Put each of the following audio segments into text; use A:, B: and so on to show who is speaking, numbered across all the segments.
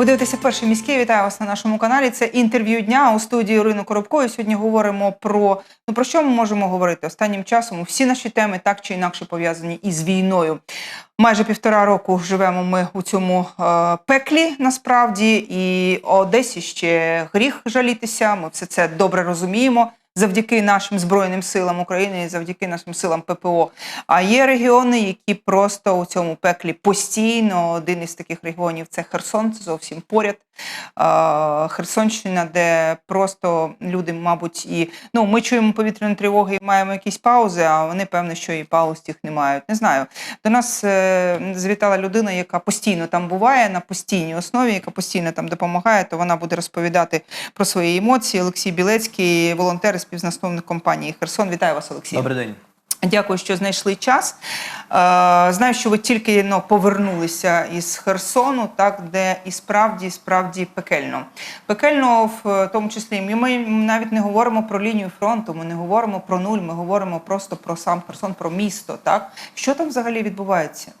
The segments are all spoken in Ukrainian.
A: Ви дивитеся перший міський. Вітаю вас на нашому каналі. Це інтерв'ю дня у студії Ірини Коробко. І сьогодні говоримо про ну про що ми можемо говорити останнім часом. Всі наші теми так чи інакше пов'язані із війною. Майже півтора року живемо ми у цьому е, пеклі насправді, і Одесі ще гріх жалітися. Ми все це добре розуміємо. Завдяки нашим збройним силам України і завдяки нашим силам ППО. А є регіони, які просто у цьому пеклі постійно. Один із таких регіонів це Херсон, це зовсім поряд. Херсонщина, де просто люди, мабуть, і ну ми чуємо повітряні тривоги і маємо якісь паузи, а вони певно, що і пауз тих не мають. Не знаю. До нас е, завітала людина, яка постійно там буває на постійній основі, яка постійно там допомагає. То вона буде розповідати про свої емоції. Олексій Білецький, волонтер і співзасновник компанії Херсон. Вітаю вас, Олексій.
B: Добрий день.
A: Дякую, що знайшли час. Е, знаю, що ви тільки ну, повернулися із Херсону, так де і справді, справді пекельно. Пекельно в тому числі. Ми, навіть не говоримо про лінію фронту, ми не говоримо про нуль, ми говоримо просто про сам Херсон, про місто. Так що там взагалі відбувається?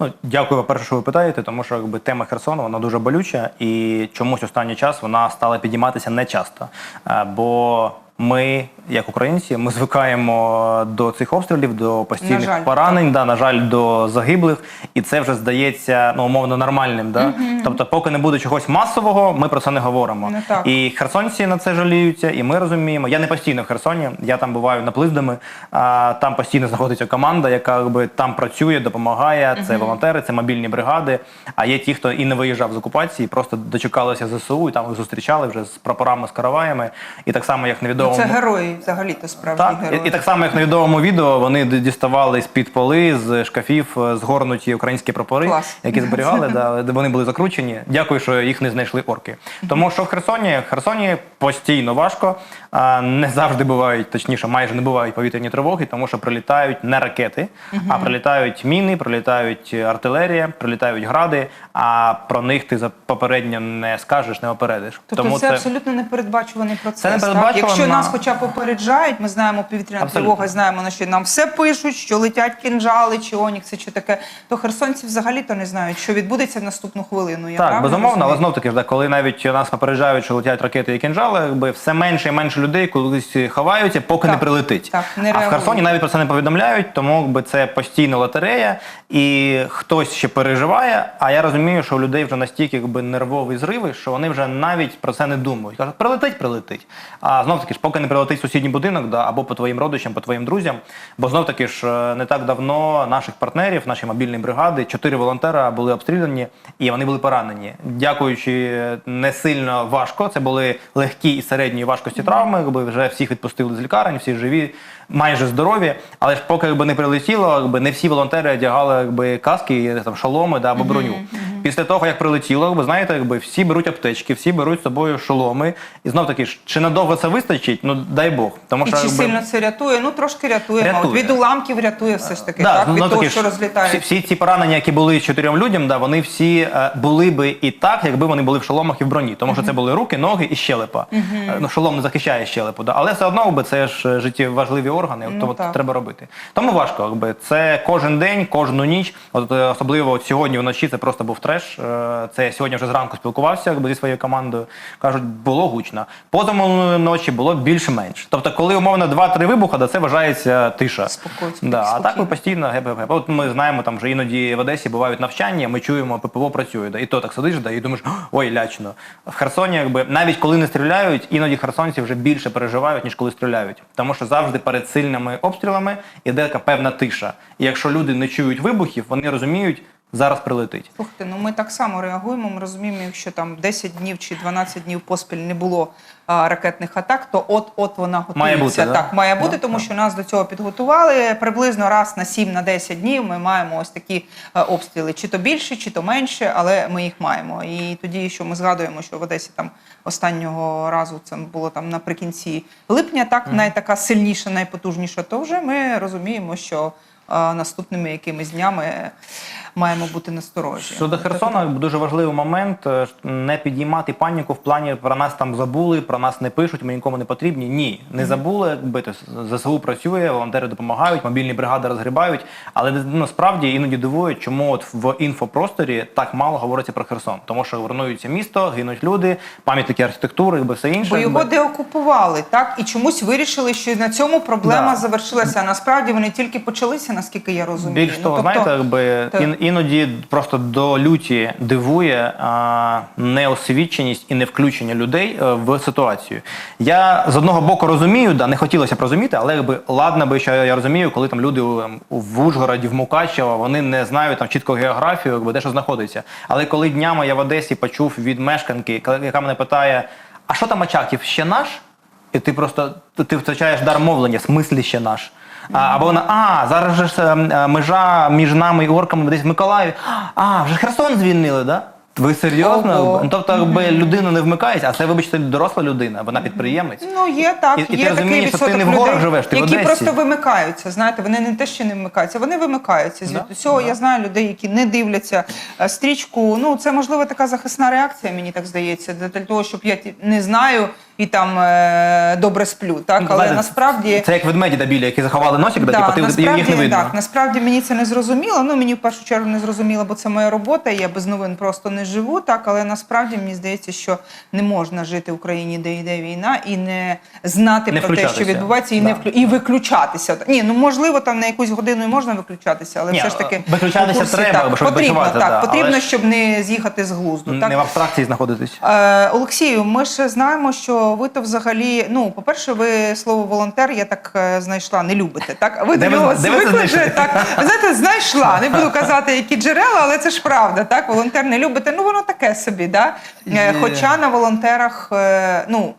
B: Ну, дякую, по-перше, що ви питаєте, тому що якби тема Херсону вона дуже болюча, і чомусь останній час вона стала підійматися не часто. Е, Бо ми, як українці, ми звикаємо до цих обстрілів, до постійних
A: жаль,
B: поранень, да, на жаль, до загиблих, і це вже здається ну, умовно нормальним. Да? Тобто, поки не буде чогось масового, ми про це не говоримо.
A: Ну, так.
B: І херсонці на це жаліються, і ми розуміємо. Я не постійно в Херсоні, я там буваю наплиздами, а там постійно знаходиться команда, яка якби там працює, допомагає. Це волонтери, це мобільні бригади. А є ті, хто і не виїжджав з окупації, просто дочекалися ЗСУ, і там їх зустрічали вже з прапорами, з караваями. І так само, як
A: Ну,
B: невідомо.
A: це герої, взагалі то справжні
B: Так,
A: герої.
B: і, і так само, як на відомому відео, вони діставали з-під поли, з шкафів е, згорнуті українські прапори,
A: Клас.
B: які зберігали, да, де вони були закручені. Дякую, що їх не знайшли орки. Тому що в Херсоні, в Херсоні постійно важко. А, не завжди бувають, точніше, майже не бувають повітряні тривоги, тому що прилітають не ракети, а прилітають міни, прилітають артилерія, прилітають гради. А про них ти за- попередньо не скажеш, не опередиш.
A: Тобто це, абсолютно непередбачуваний процес.
B: Це
A: так?
B: непередбачувано.
A: Якщо нас хоча попереджають, ми знаємо повітряна тривога, знаємо на що нам все пишуть, що летять кінжали чи онікси, чи таке, то херсонці взагалі то не знають, що відбудеться в наступну хвилину. Я
B: Так, безумовно, але знов таки, ж, коли навіть нас попереджають, що летять ракети і кінжали, якби все менше і менше людей колись ховаються, поки
A: Так,
B: не прилетить.
A: так, не
B: а в. Херсоні навіть про це не повідомляють, тому якби це постійна лотерея, і хтось ще переживає. А я розумію, що у людей вже настільки якби нервові зриви, що вони вже навіть про це не думають. Кажуть, прилетить, прилетить. А знов таки ж, поки не прилетить сусідній будинок, да, або по твоїм родичам, по твоїм друзям. Бо знов таки ж е, не так давно наших партнерів, наші мобільні бригади, чотири волонтера були обстріляні і вони були поранені. Дякуючи е, не сильно важко. Це були легкі і середньої важкості травми. Якби вже всіх відпустили з лікарень, всі живі, майже здорові. Але ж поки якби не прилетіло, якби не всі волонтери одягали якби каски, там шоломи да, або броню. Після того, як прилетіло, ви знаєте, якби всі беруть аптечки, всі беруть з собою шоломи. І знов таки ж, чи надовго це вистачить? Ну дай Бог. Тому
A: І
B: що
A: чи
B: якби,
A: сильно це рятує? Ну трошки рятує,
B: Рятує.
A: від уламків рятує все ж таки,
B: Да,
A: так?
B: ну,
A: від
B: ну,
A: того,
B: таки
A: що
B: ж. Всі, всі ці поранення, які були чотирьом людям, да, вони всі е, були би і так, якби вони були в шоломах і в броні. Тому що це були руки, ноги і щелепа. Е, Ну, шолом не захищає щелепу, да. але все одно би це ж е, життєво важливі органи,
A: Ну,
B: тому
A: так.
B: треба робити. Тому важко, якби це кожен день, кожну ніч. От е, особливо от сьогодні вночі це просто був треш. Е, Це я сьогодні вже зранку спілкувався якби, зі своєю командою. Кажуть, було гучно. Позаминулої ночі було більш-менш. Тобто, коли умовно 2-3 вибуха, да, це вважається тиша.
A: Спокійно,
B: Да, а так ми постійно геп-геп-геп. От ми знаємо, там вже іноді в Одесі бувають навчання, ми чуємо, ППО працює. Да, і то так сидиш, да, і думаєш, ой, лячно. В Херсоні, якби навіть коли не стріляють, іноді херсонці вже більше переживають, ніж коли стріляють. Тому що завжди перед сильними обстрілами іде така певна тиша. І якщо люди не чують вибухів, вони розуміють, зараз прилетить.
A: Слухайте, ну ми так само реагуємо. Ми розуміємо, якщо там 10 днів чи 12 днів поспіль не було а, ракетних атак, то от-от вона готується.
B: Має бути, да?
A: так, має бути,
B: Да,
A: тому
B: так.
A: що нас до цього підготували. Приблизно раз на 7 на 10 днів ми маємо ось такі е, обстріли. Чи то більше, чи то менше, але ми їх маємо. І тоді, що ми згадуємо, що в Одесі там останнього разу це було там наприкінці липня, так, найтака сильніша, найпотужніша, то вже ми розуміємо, що наступними якимись днями маємо бути насторожі.
B: Щодо Херсона, дуже важливий момент е, не підіймати паніку в плані про нас там забули, про нас не пишуть, ми нікому не потрібні. Ні, не забули. Якби то ЗСУ працює, волонтери допомагають, мобільні бригади розгрібають. Але ну, насправді іноді дивують, чому от в інфопросторі так мало говориться про Херсон, тому що руйнується місто, гинуть люди, пам'ятники архітектури, якби все інше.
A: Бо його деокупували, так і чомусь вирішили, що на цьому проблема
B: Да.
A: завершилася. А насправді вони тільки почалися, наскільки я розумію.
B: Більш
A: Ну,
B: того,
A: тобто-
B: знаєте, якби
A: Так.
B: ін, іноді просто до люті дивує а, неосвіченість і невключення людей е, в ситуацію. Я з одного боку розумію, да, не хотілося б розуміти, але якби ладно би, що я розумію, коли там люди у- ем, в Ужгороді, в Мукачево, вони не знають там чітко географію, якби де що знаходиться. Але коли днями я в Одесі почув від мешканки, яка мене питає: а що там Очаків, ще наш? І ти просто ти втрачаєш дар мовлення, смислі ще наш. А, або вона, а, зараз же ж е, е, межа між нами і орками десь в Миколаєві. А, вже Херсон звільнили, да? Ви серйозно?
A: Ого.
B: Ну, Тобто, якби людина не вмикається, а це, вибачте, доросла людина, вона підприємець.
A: Ну, є так,
B: І- і ти
A: є
B: розумієш, що ти не в горах живеш, ти в
A: які
B: Одесі.
A: просто вимикаються. Знаєте, вони не те, що не вмикаються, вони вимикаються. З
B: Да,
A: усього
B: да.
A: я знаю людей, які не дивляться е, стрічку. Ну, це можливо така захисна реакція, мені так здається, для того, щоб я не знаю і там е, добре сплю. Так, але
B: Знаєте,
A: насправді.
B: Це як ведмеді дебілі, які заховали носик, да, типу, ти,
A: насправді,
B: їх не видно.
A: Так, насправді мені це не зрозуміло. Ну мені в першу чергу не зрозуміло, бо це моя робота. Я без новин просто не живу. Так, але насправді мені здається, що не можна жити в країні, де йде війна, і не знати
B: Не
A: про те, що
B: включатися.
A: відбувається, і
B: Да.
A: не вклю... і виключатися. Ні, ну можливо, там на якусь годину і можна виключатися, але
B: Ні,
A: все ж таки
B: виключатися
A: курсі,
B: треба,
A: так,
B: щоб
A: потрібно,
B: відпочивати,
A: так,
B: да,
A: потрібно,
B: але ж-
A: щоб не з'їхати з глузду.
B: Не в абстракції знаходитись.
A: Е, Олексію, ми ж знаємо, що ви то взагалі, ну, по-перше, ви слово волонтер, я так е, знайшла, не любите. Так? Ви до нього звикли вже так. Ви знаєте, знайшла. Не буду казати, які джерела, але це ж правда. Так, волонтер не любите. Ну воно таке собі. Да? Е,
B: Є.
A: Хоча на волонтерах, е, ну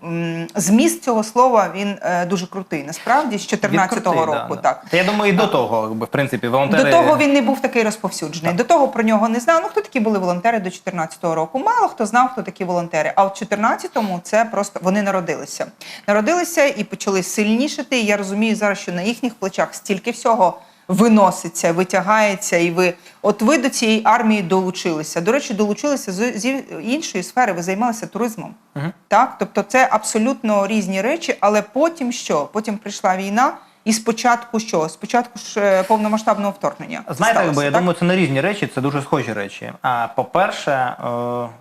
A: зміст цього слова він дуже крутий. Насправді з 14-го року.
B: да.
A: Так.
B: Та я думаю, і до того, в принципі, волонтери...
A: До того він не був такий розповсюджений. До того про нього не знав. Ну хто такі були волонтери до 14-го року? Мало хто знав, хто такі волонтери. А от 14-му це просто вони народилися. Народилися і почали сильнішати. І я розумію зараз, що на їхніх плечах стільки всього. Виноситься, витягається, і ви от ви до цієї армії долучилися. До речі, долучилися з, іншої сфери. Ви займалися туризмом.
B: Мгм.
A: Так, тобто це абсолютно різні речі, але потім що? Потім прийшла війна, і спочатку що? Спочатку ж е, повномасштабного вторгнення.
B: Знаєте, якби, я
A: так?
B: думаю, це не різні речі, це дуже схожі речі. А по-перше, е,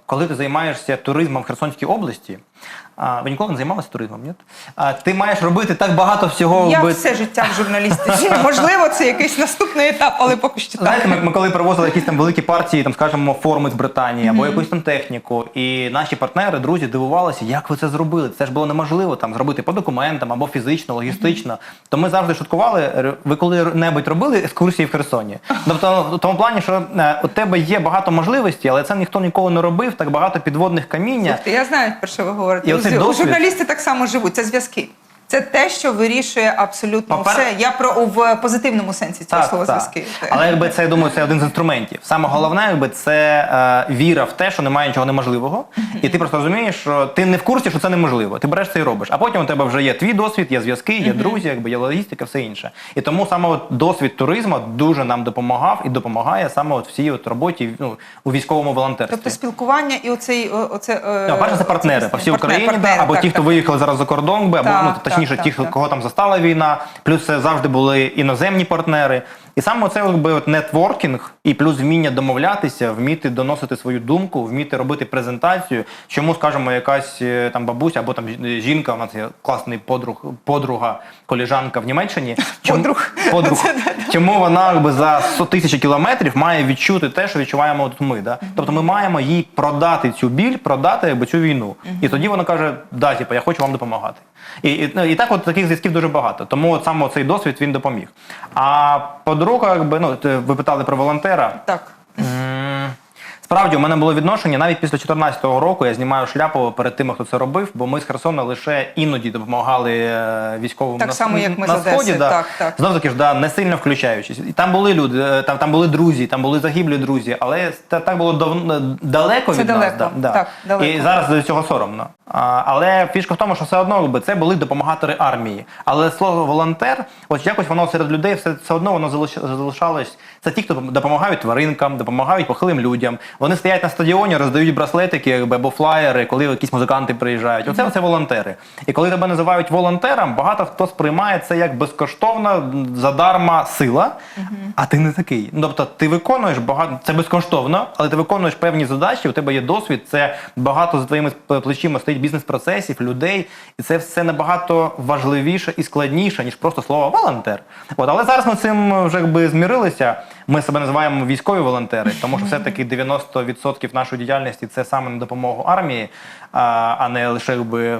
B: коли ти займаєшся туризмом в Херсонській області, а, ви ніколи не займалися туризмом, ні? А, ти маєш робити так багато всього.
A: Я
B: якби-
A: все життя в журналістиці. Можливо, це якийсь наступний етап, але поки що
B: Знаєте,
A: так.
B: ми, ми коли привозили якісь там великі партії, там скажімо, форми з Британії або якусь там техніку, і наші партнери, друзі, дивувалися, як ви це зробили. Це ж було неможливо там зробити по документам або фізично, логістично. То ми завжди шуткували. Ви коли-небудь робили екскурсії в Херсоні? Тобто, в тому плані, що е, у тебе є багато можливостей, але це ніхто ніколи не робив. Так багато підводних каміння.
A: Слухайте, я знаю, про що ви говорите.
B: І у,
A: Журналісти так само живуть. Це зв'язки. Це те, що вирішує абсолютно
B: Попер-
A: все. Я про в позитивному сенсі цього слова зв'язки.
B: Але якби це я думаю, це один з інструментів. Саме головне, якби це е, віра в те, що немає нічого неможливого, і ти просто розумієш, що ти не в курсі, що це неможливо. Ти береш це і робиш. А потім у тебе вже є твій досвід, є зв'язки, є друзі, якби є логістика, все інше. І тому саме от досвід туризму дуже нам допомагав і допомагає саме от всій от роботі ну, у військовому волонтерстві.
A: Тобто спілкування і оцей оце е,
B: Ну, перше, це партнери по всій
A: партнер-
B: Україні, да, або
A: так,
B: ті, хто
A: так.
B: виїхали зараз за кордон, би, або
A: Так,
B: ну, точніше,
A: так,
B: ті,
A: так,
B: кого там застала війна, плюс це завжди були іноземні партнери. І саме це якби от нетворкінг і плюс вміння домовлятися, вміти доносити свою думку, вміти робити презентацію. Чому, скажімо, якась е, там бабуся або там жінка, у нас є класний подруг, подруга, коліжанка в Німеччині. Чому,
A: Подруг.
B: подруг. Чому вона якби за 100 тисяч кілометрів має відчути те, що відчуваємо тут ми. Да? Тобто ми маємо їй продати цю біль, продати якби, цю війну. І тоді вона каже, да, типу, я хочу вам допомагати. І, і, ну, і так от таких зв'язків дуже багато. Тому от саме цей досвід він допоміг. А по-друге, якби, ну, ви питали про волонтера.
A: Так.
B: Справді, у мене було відношення навіть після 2014 року. Я знімаю шляпу перед тими, хто це робив, бо ми з Херсона лише іноді допомагали е, військовим
A: Так
B: на,
A: само, як ми
B: на
A: Одеси,
B: сході. Да.
A: так, так.
B: Знов таки ж да, не сильно включаючись. І там були люди, е, там, там були друзі, там були загиблі друзі, але це так було дав, далеко
A: Це
B: від
A: далеко,
B: нас. Да, да.
A: так, далеко.
B: І зараз до цього соромно. А, але фішка в тому, що все одно якби, це були допомагатори армії. Але слово волонтер, ось якось воно серед людей все, все одно воно залиш- залишалось. Це ті, хто допомагають тваринкам, допомагають похилим людям. Вони стоять на стадіоні, роздають браслетики якби, або флаєри, коли якісь музиканти приїжджають. Оце це волонтери. І коли тебе називають волонтером, багато хто сприймає це як безкоштовна задарма сила, а ти не такий. Ну, тобто ти виконуєш багато, це безкоштовно, але ти виконуєш певні задачі, у тебе є досвід, це багато за твоїми плечима стоїть бізнес-процесів, людей, і це все набагато важливіше і складніше, ніж просто слово волонтер. От, але зараз ми цим вже якби змірилися. Ми себе називаємо військові волонтери, тому що все-таки 90% нашої діяльності це саме на допомогу армії, а, не лише якби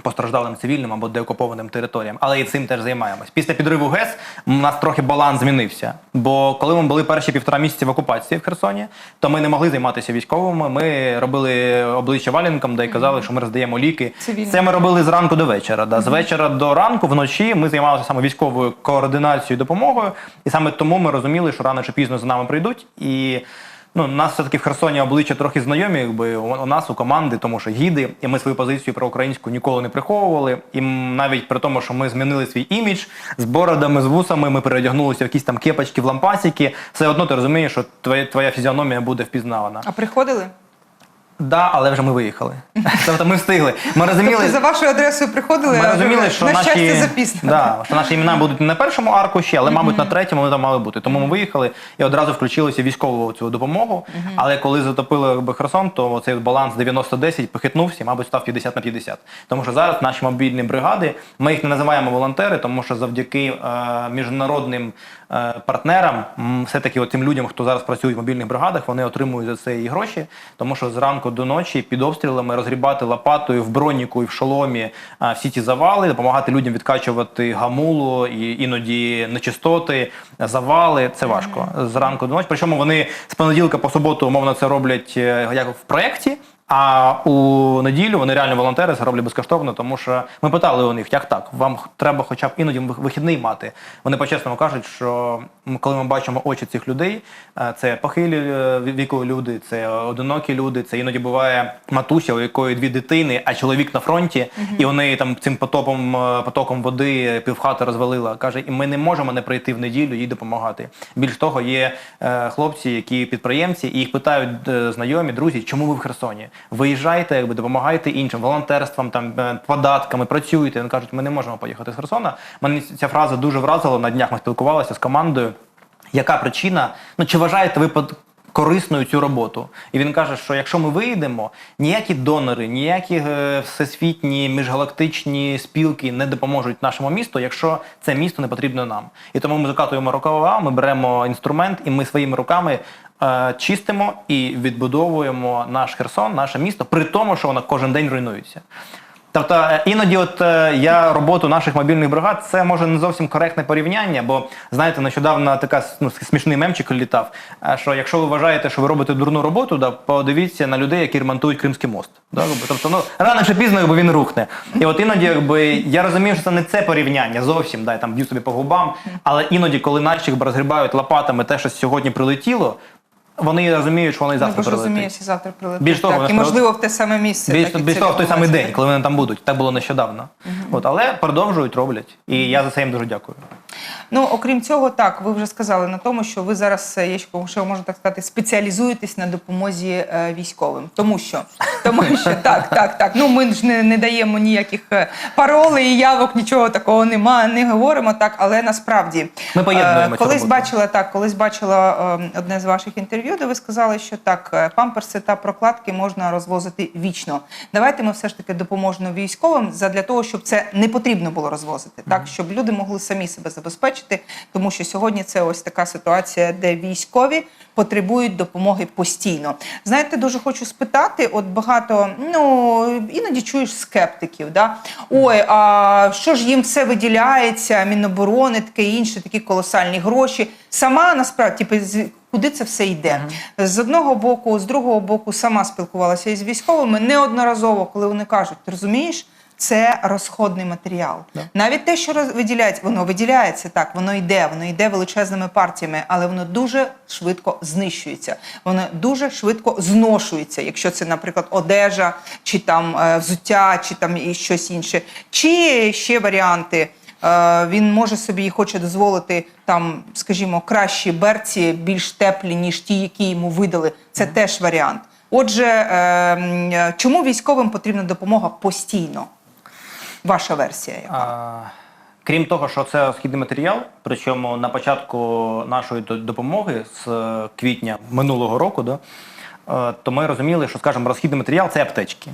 B: постраждалим цивільним або деокупованим територіям, але і цим теж займаємось. Після підриву ГЕС у нас трохи баланс змінився. Бо коли ми були перші півтора місяці в окупації в Херсоні, то ми не могли займатися військовими. Ми робили обличчя валянкам, де й казали, що ми роздаємо ліки.
A: Цивільним.
B: Це ми робили з ранку до вечора. Да. З вечора до ранку вночі ми займалися саме військовою координацією і допомогою. І саме тому ми розуміли, що рано чи пізно за нами прийдуть. І ну, у нас все-таки в Херсоні обличчя трохи знайомі, якби у нас у команди, тому що гіди, і ми свою позицію про українську ніколи не приховували. І навіть при тому, що ми змінили свій імідж з бородами, з вусами, ми переодягнулися в якісь там кепочки, в лампасики. Все одно ти розумієш, що твоя, твоя фізіономія буде впізнавана.
A: А приходили?
B: Да, але вже ми виїхали. Тобто ми встигли. Ми розуміли,
A: Тобто за вашою адресою приходили,
B: ми розуміли, що
A: на
B: наші,
A: щастя запізно.
B: да, що наші імена будуть не на першому аркуші, але, мабуть, на третьому вони там мали бути. Тому ми виїхали і одразу включилися військову цю допомогу. Але коли затопили Херсон, то цей баланс 90-10 похитнувся, і, мабуть, став 50 на 50. Тому що зараз наші мобільні бригади, ми їх не називаємо волонтери, тому що завдяки е, міжнародним е, партнерам, все-таки тим людям, хто зараз працює в мобільних бригадах, вони отримують за це і гроші, тому що зранку до ночі під обстрілами розгрібати лопатою в броніку і в шоломі а, всі ті завали, допомагати людям відкачувати гамулу і іноді нечистоти, завали. Це важко зранку до ночі. Причому вони з понеділка по суботу умовно це роблять е, як в проєкті. А у неділю вони реально волонтери це роблять безкоштовно, тому що ми питали у них, як так, вам треба хоча б іноді вих- вихідний мати. Вони по-чесному кажуть, що коли ми бачимо очі цих людей, е, це похилі е, ві- вікові люди, це одинокі люди, це іноді буває матуся, у якої дві дитини, а чоловік на фронті, і вони там цим потопом е, потоком води півхати розвалила. Каже, і ми не можемо не прийти в неділю їй допомагати. Більш того, є хлопці, які підприємці, і їх питають знайомі, друзі, чому ви в Херсоні? Виїжджайте, якби допомагайте іншим волонтерством, там е, податками, працюйте. Вони кажуть, ми не можемо поїхати з Херсона. Мене ця фраза дуже вразила. На днях ми спілкувалися з командою. Яка причина? Ну чи вважаєте ви корисною цю роботу? І він каже, що якщо ми виїдемо, ніякі донори, ніякі е, всесвітні міжгалактичні спілки не допоможуть нашому місту, якщо це місто не потрібно нам. І тому ми закатуємо рукава, ми беремо інструмент, і ми своїми руками. Е, Чистимо і відбудовуємо наш Херсон, наше місто, при тому, що воно кожен день руйнується. Тобто е, іноді, от е, я роботу наших мобільних бригад, це може не зовсім коректне порівняння, бо знаєте, нещодавно така ну, смішний мемчик літав. Що якщо ви вважаєте, що ви робите дурну роботу, да, подивіться на людей, які ремонтують Кримський мост. Да? Тобто, ну рано чи пізно, якби він рухне. І от іноді, якби я розумію, що це не це порівняння зовсім, да, я там б'ю собі по губам. Але іноді, коли наших розгрібають лопатами те, що сьогодні прилетіло, вони розуміють, що вони завтра
A: ж розуміє, що завтра прилетить.
B: Більш того,
A: так, і можливо в те саме місце.
B: Більш,
A: так,
B: більш того, в той самий день, коли вони там будуть. Так було нещодавно. От, але продовжують, роблять. І я за це їм дуже дякую.
A: Ну, окрім цього, так, ви вже сказали на тому, що ви зараз, е, є можна так сказати, спеціалізуєтесь на допомозі е, військовим. Тому що, тому що так, так, так. Ну ми ж не, не даємо ніяких е, паролей, явок, нічого такого нема, не говоримо так, але насправді
B: Ми поєднуємо
A: е, колись бачила так, колись бачила е, одне з ваших інтерв'ю, де ви сказали, що так, е, памперси та прокладки можна розвозити вічно. Давайте ми все ж таки допоможемо військовим задля того, щоб це не потрібно було розвозити, так щоб люди могли самі себе забезпечити, тому що сьогодні це ось така ситуація, де військові потребують допомоги постійно. Знаєте, дуже хочу спитати: от багато. ну іноді чуєш скептиків. Да? Ой, а що ж їм все виділяється, Міноборони, таке інше, такі колосальні гроші. Сама насправді, типу, куди це все йде? З одного боку, з другого боку, сама спілкувалася із військовими неодноразово, коли вони кажуть, ти розумієш? Це розходний матеріал. Навіть те, що роз- виділяється, воно виділяється так, воно йде, воно йде величезними партіями, але воно дуже швидко знищується. Воно дуже швидко зношується, якщо це, наприклад, одежа, чи там е, взуття, чи там і щось інше. Чи ще варіанти. Е, Він може собі і хоче дозволити там, скажімо, кращі берці, більш теплі, ніж ті, які йому видали. Це теж варіант. Отже, е, м, е, чому військовим потрібна допомога постійно? Ваша версія яка?
B: Крім того, що це східний матеріал, причому на початку нашої допомоги з е, квітня минулого року, да, е, то ми розуміли, що, скажімо, розхідний матеріал це аптечки.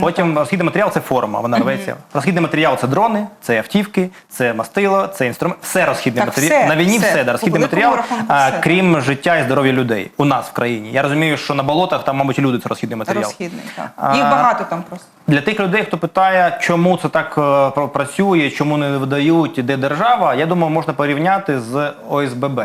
B: Потім розхідний матеріал це форма, вона рветься. Розхідний матеріал це дрони, це автівки, це мастило, це інструмент. Все розхідний
A: Так,
B: матеріал.
A: все,
B: На війні
A: все.
B: все, да, розхідний
A: великому
B: матеріал,
A: рахунку
B: а,
A: все.
B: крім життя і здоров'я людей у нас в країні. Я розумію, що на болотах там, мабуть, і люди це розхідний матеріал.
A: Розхідний, так.
B: А,
A: Їх багато там просто.
B: Для тих людей, хто питає, чому це так е, пр- працює, чому не видають, і де держава, я думаю, можна порівняти з ОСББ.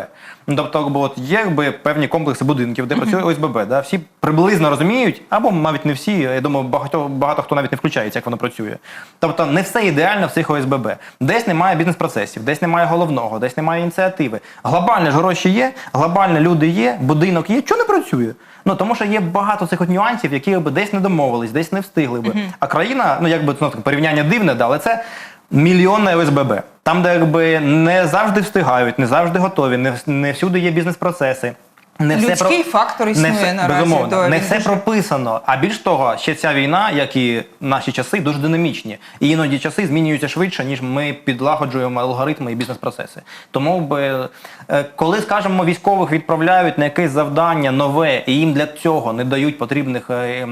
B: Ну, тобто, от є якби, певні комплекси будинків, де працює ОСББ. Да? Всі приблизно розуміють, або навіть не всі. Я думаю, багато, багато хто навіть не включається, як воно працює. Тобто, не все ідеально в цих ОСББ. Десь немає бізнес-процесів, десь немає головного, десь немає ініціативи. Глобальні ж гроші є, глобальні люди є, будинок є. Чого не працює? Ну тому що є багато цих от нюансів, які би десь не домовились, десь не встигли би. А країна, ну якби ну, порівняння дивне, да, але це мільйонне ОСББ. Там, де якби не завжди встигають, не завжди готові, не, не всюди є бізнес-процеси. Не
A: Людський фактор існує
B: не все,
A: наразі,
B: Безумовно,
A: да,
B: не все
A: дуже-
B: прописано. А більш того, ще ця війна, як і наші часи, дуже динамічні. І іноді часи змінюються швидше, ніж ми підлагоджуємо алгоритми і бізнес-процеси. Тому би, е, коли, скажімо, військових відправляють на якесь завдання нове, і їм для цього не дають потрібних е,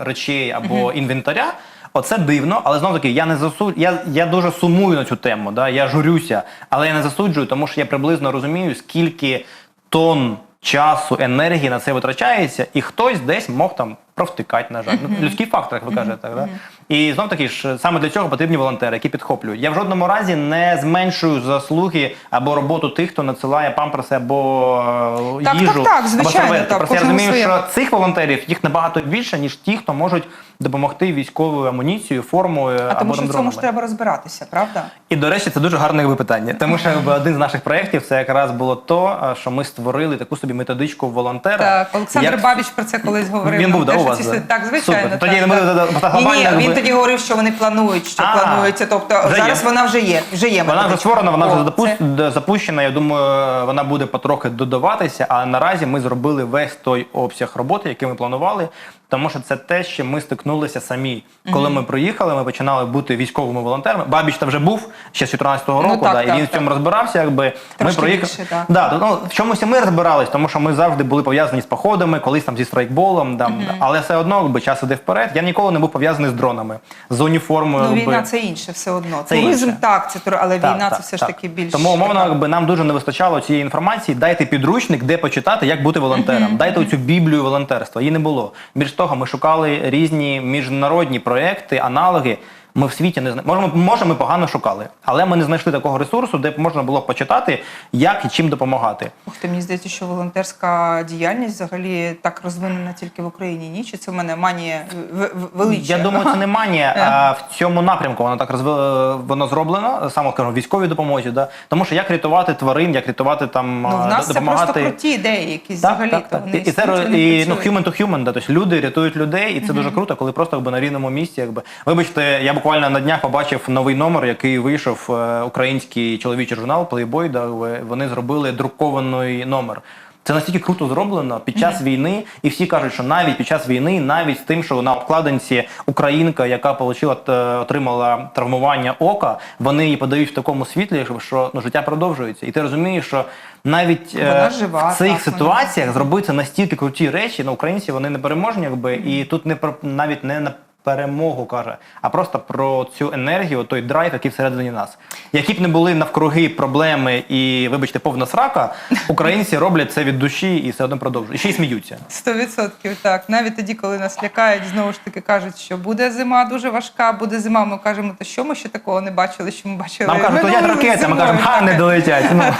B: речей або інвентаря. Оце дивно, але знову таки я не засуд... я, я дуже сумую на цю тему. Да? Я журюся, але я не засуджую, тому що я приблизно розумію, скільки тонн часу, енергії на це витрачається, і хтось десь мог там провтикати, на жаль. Ну, людський фактор, як ви кажете. Так, да? І знов таки ж саме для цього потрібні волонтери, які підхоплюють. Я в жодному разі не зменшую заслуги або роботу тих, хто надсилає памперси або е,
A: Так,
B: їжу.
A: так, так, звичайно,
B: або серветки.
A: так,
B: Просто я
A: кожному
B: розумію,
A: своє.
B: що цих волонтерів їх набагато більше, ніж ті, хто можуть допомогти військовою амуніцією, формою
A: А
B: або
A: тому що в цьому ж треба розбиратися, правда?
B: І до речі, це дуже гарне якби питання. Тому що один з наших проєктів це якраз було то, що ми створили таку собі методичку волонтера.
A: Так, Олександр
B: як-
A: Бабіч про це колись говорив.
B: Він був, да,
A: теж
B: у вас,
A: ці-? Так, звичайно.
B: Супер. Тоді
A: так,
B: не
A: так. Ні, ні, він тоді говорив, що вони планують, що
B: А,
A: планується. Тобто зараз
B: є.
A: вона вже є. Вже є
B: Вона вже створена, вона вже
A: це-
B: запущена. Я думаю, вона буде потрохи додаватися. А наразі ми зробили весь той обсяг роботи, який ми планували. Тому що це те, що ми стикнулися самі. Коли ми приїхали, ми починали бути військовими волонтерами. Бабіч там вже був ще з 14-го
A: Ну,
B: року,
A: так,
B: да, і
A: так,
B: він в цьому розбирався. Якби ми
A: Трошки
B: проїхали.
A: більше, так.
B: Да, ну, в чомусь і ми розбирались, тому що ми завжди були пов'язані з походами, колись там зі страйкболом. Там, Але все одно, якби час іде вперед. Я ніколи не був пов'язаний з дронами, з уніформою.
A: Ну, війна це інше все одно.
B: Це
A: Туризм
B: інше.
A: так, це тур- але
B: Так,
A: війна
B: так,
A: це все ж таки більш.
B: Тому умовно, якби нам дуже не вистачало цієї інформації. Дайте підручник, де почитати, як бути волонтером. Дайте оцю біблію волонтерства. Її не було. Більш того, ми шукали різні міжнародні проекти, аналоги. Ми в світі не. Може, може, ми погано шукали, але ми не знайшли такого ресурсу, де б можна було почитати, як і чим допомагати.
A: Ух ти, мені здається, що волонтерська діяльність взагалі так розвинена тільки в Україні. Ні? Чи це в мене манія в- в-
B: Я думаю, це не манія, а в цьому напрямку воно так розви... воно зроблено, саме скажімо, військовій допомозі, да? тому що як рятувати тварин, як рятувати там
A: Ну, в нас це просто круті ідеї, якісь
B: Так,
A: взагалі.
B: так, так.
A: вони
B: І, це і, ну, human to human, да, тобто люди рятують людей, і це дуже круто, коли просто якби, на рівному місці. Якби. Вибачте, я буквально на днях побачив новий номер, який вийшов е, український чоловічий журнал Playboy, да, ви- вони зробили друкований номер. Це настільки круто зроблено під час війни, і всі кажуть, що навіть під час війни, навіть з тим, що на обкладинці українка, яка получила е, отримала травмування ока, вони її подають в такому світлі, що- що ну, життя продовжується. І ти розумієш, що навіть е,
A: Вона жива,
B: в цих
A: так, вона
B: ситуаціях зробити настільки круті речі, ну українці вони не переможні, якби і тут не про навіть не на перемогу каже, а просто про цю енергію, той драйв, який всередині нас. Які б не були навкруги проблеми і, вибачте, повна срака, українці роблять це від душі і все одно продовжують. І ще й сміються.
A: Сто відсотків так. Навіть тоді, коли нас лякають, знову ж таки кажуть, що буде зима дуже важка, буде зима. Ми кажемо, то що ми ще такого не бачили, що ми бачили.
B: Нам кажуть, то як ракети, ми кажемо, ха, не долетять. Ну.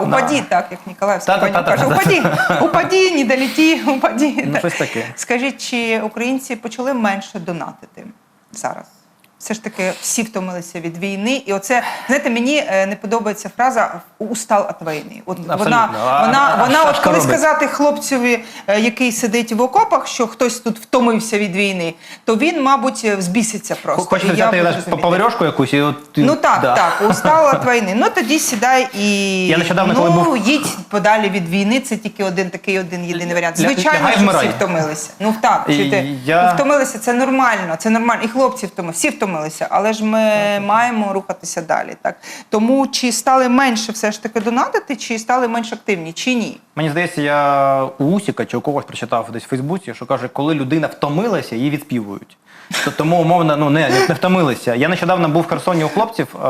A: Упаді, так, як Ніколаївський пані каже, упаді, упаді, не долеті, упаді.
B: Ну.
A: Скажіть, чи українці почали менше донатити зараз? Все ж таки всі втомилися від війни, і оце знаєте, мені е, не подобається фраза устал від війни. От вона.
B: А-
A: вона,
B: а
A: вона,
B: що
A: от
B: ж
A: коли
B: робить?
A: сказати хлопцеві, е, який сидить в окопах, що хтось тут втомився від війни, то він, мабуть, е, взбіситься просто.
B: Хочете
A: І я
B: взяти
A: буду
B: знаєш,
A: розуміти.
B: поварьошку якусь і от.
A: Ну так,
B: да.
A: так, устала від війни. Ну тоді сідай і
B: Я нещодавно,
A: ну,
B: коли був-
A: їдь подалі від війни. Це тільки один такий один єдиний варіант.
B: Ля-
A: Звичайно,
B: лягай,
A: що всі
B: вмирай.
A: втомилися. Ну так,
B: І
A: чуєте,
B: я-
A: втомилися. Це нормально, це нормально. І хлопці втомилися, всі втомилися, але ж ми маємо рухатися далі. Так тому чи стали менше все ж таки донатити, чи стали менш активні, чи ні?
B: Мені здається, я у Усіка чи у когось прочитав десь в Фейсбуці, що каже, коли людина втомилася, її відспівують. То тому умовно ну не, не втомилися. Я нещодавно був в Херсоні у хлопців, е,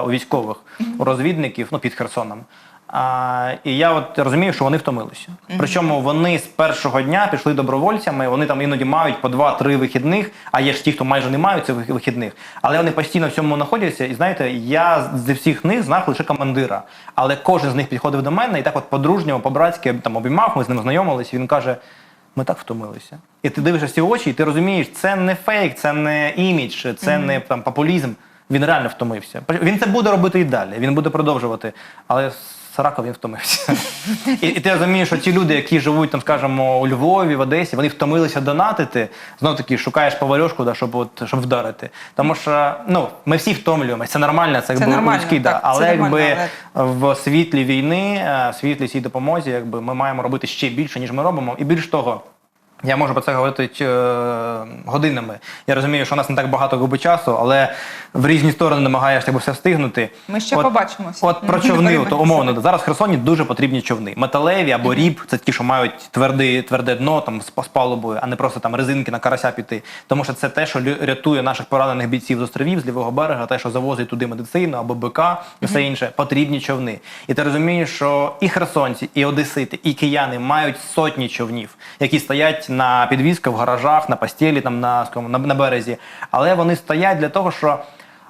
B: у військових, у розвідників, ну під Херсоном. А, і я от розумію, що вони втомилися. Причому вони з першого дня пішли добровольцями, вони там іноді мають по два-три вихідних, а є ж ті, хто майже не мають цих вихідних. Але вони постійно в цьому знаходяться. І знаєте, я зі всіх них знав лише командира. Але кожен з них підходив до мене і так от по-дружньому, по-братськи там обіймав, ми з ним знайомилися, і він каже. Ми так втомилися. І ти дивишся ці очі, і ти розумієш, це не фейк, це не імідж, це не там популізм. Він реально втомився. Він це буде робити і далі. Він буде продовжувати. Але Сарака він втомився. І, і ти розумієш, що ті люди, які живуть там, скажімо, у Львові, в Одесі, вони втомилися донатити. Знов таки шукаєш поварьошку, да, щоб от щоб вдарити. Тому що ну ми всі втомлюємося. Це нормально, це, якби
A: нормально,
B: людський, да. але якби в світлі війни, е, в світлі цій допомозі, якби ми маємо робити ще більше, ніж ми робимо. І більш того. Я можу про це говорити е, годинами. Я розумію, що у нас не так багато губи часу, але в різні сторони намагаєшся все встигнути.
A: Ми ще побачимося.
B: От про човни, то умовно, зараз в Херсоні дуже потрібні човни. Металеві або ріб, це ті, що мають тверде, тверде дно там з з палубою, а не просто там резинки на карася піти. Тому що це те, що рятує наших поранених бійців з островів, з лівого берега, те, що завозить туди медицину або БК і все інше. Потрібні човни. І ти розумієш, що і херсонці, і одесити, і кияни мають сотні човнів, які стоять на підвізках, в гаражах, на постелі, там на, скажімо, на, на березі. Але вони стоять для того, що.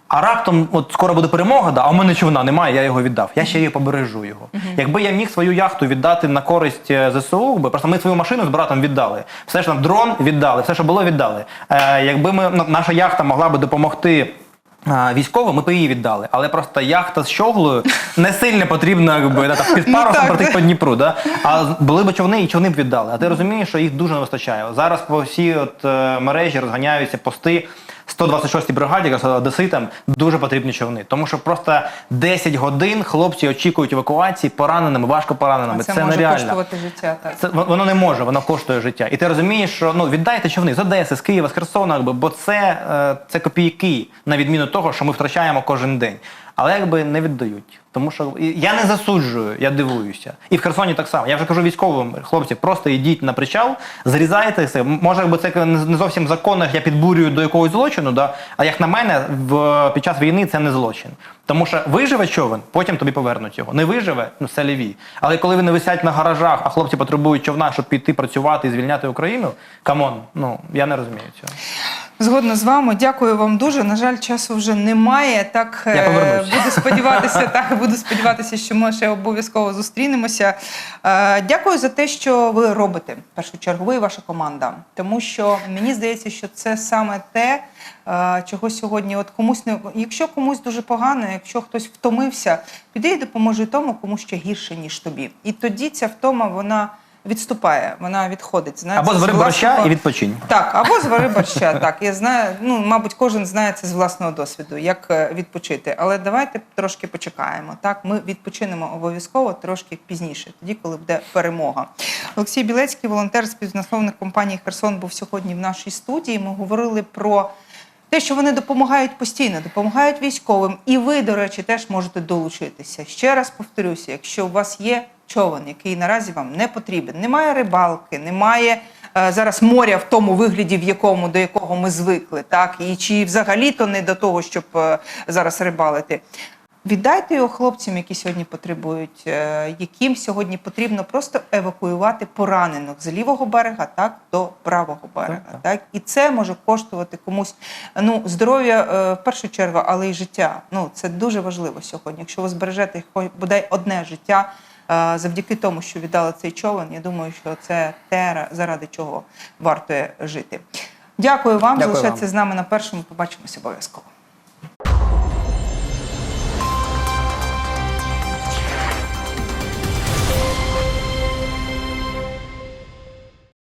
B: А раптом, от скоро буде перемога, да, а в мене човна немає, я його віддав. Я ще її побережу його. Якби я міг свою яхту віддати на користь е, ЗСУ, би просто ми свою машину з братом віддали. Все ж там дрон віддали, все, що було, віддали. Е, якби ми ну, наша яхта могла би допомогти. Військовим ми то її віддали, але просто яхта з щоглою не сильно потрібна, якби да, там, під
A: Ну,
B: парусом проти по Дніпру. Да? А були б човни, і човни б віддали. А ти розумієш, що їх дуже не вистачає. Зараз по всій от, е, мережі розганяються пости. 126-й бригаді, якраз одеситам, дуже потрібні човни. Тому що просто 10 годин хлопці очікують евакуації пораненими, важко пораненими.
A: А це,
B: це
A: може
B: нереально.
A: коштувати життя. Так.
B: Це воно не може, воно коштує життя. І ти розумієш, що ну віддайте човни з Одеси, з Києва, з Херсона, якби, бо це, е, це копійки, на відміну того, що ми втрачаємо кожен день. Але якби не віддають. Тому що я не засуджую, я дивуюся. І в Херсоні так само. Я вже кажу військовим, хлопці, просто йдіть на причал, зрізайте все. Може, якби це не зовсім в законах, я підбурюю до якогось злочину, да? а як на мене, в, під час війни це не злочин. Тому що виживе човен, потім тобі повернуть його. Не виживе, ну це ліві. Але коли вони висять на гаражах, а хлопці потребують човна, щоб піти працювати і звільняти Україну, камон, ну я не розумію цього.
A: Згодна з вами, дякую вам дуже. На жаль, часу вже немає. Так
B: Я
A: е, буду сподіватися, так буду сподіватися, що ми ще обов'язково зустрінемося. Е, Дякую за те, що ви робите в першу чергу, ви і ваша команда. Тому що мені здається, що це саме те, е, чого сьогодні, от комусь не якщо комусь дуже погано, якщо хтось втомився, піди і допоможи тому, кому ще гірше ніж тобі. І тоді ця втома вона відступає, вона відходить. Знаєте,
B: Або
A: з
B: звари борща
A: власного-
B: і відпочинь.
A: так, або звари борща. Так, я знаю. Ну, мабуть, кожен знає це з власного досвіду, як е, відпочити. Але давайте трошки почекаємо. Так, ми відпочинемо обов'язково трошки пізніше, тоді, коли буде перемога. Олексій Білецький, волонтер співзасновник компанії Херсон, був сьогодні в нашій студії. Ми говорили про. Те, що вони допомагають постійно, допомагають військовим, і ви, до речі, теж можете долучитися. Ще раз повторюся: якщо у вас є човен, який наразі вам не потрібен, немає рибалки, немає е, зараз моря в тому вигляді, в якому до якого ми звикли, так і чи взагалі то не до того, щоб е, зараз рибалити. Віддайте його хлопцям, які сьогодні потребують, е, яким сьогодні потрібно просто евакуювати поранених з лівого берега, так до правого берега.
B: Так,
A: Так, і це може коштувати комусь ну здоров'я е, в першу чергу, але й життя. Ну це дуже важливо сьогодні. Якщо ви збережете хоч бодай одне життя. Завдяки тому, що віддали цей човен, я думаю, що це те, заради чого варто жити. Дякую вам.
B: Дякую
A: Залишайтеся
B: вам.
A: з нами на першому. Побачимося обов'язково.